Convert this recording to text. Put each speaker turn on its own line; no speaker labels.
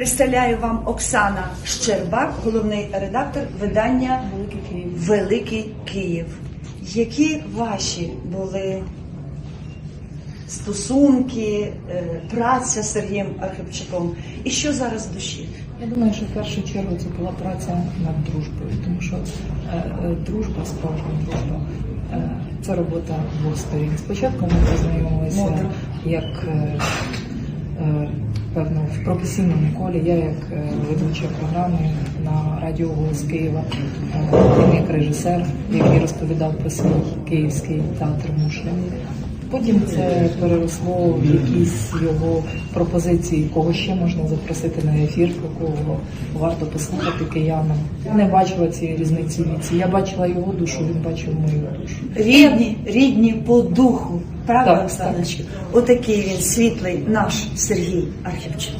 Представляю вам Оксана Щербак, головний редактор видання
Великий Київ.
Великий Київ. Які ваші були стосунки, е, праця з Сергієм Архипчуком? І що зараз в душі?
Я думаю, що в першу чергу це була праця над дружбою, тому що е, е, дружба, справжня дружба, це робота двох сторін. Спочатку ми познайомилися як певно в професійному колі. Я як е, ведуча програми на радіо Голос Києва, е, він як режисер, який розповідав про свій київський театр Мушля. Потім це переросло в якісь його пропозиції, кого ще можна запросити на ефір, про кого варто послухати киянам. Я не бачила цієї різниці віці. Я бачила його душу, він бачив мою душу.
Рідні, рідні по духу. Правда, Оксаночка? Отакий він світлий наш Сергій Архипчук.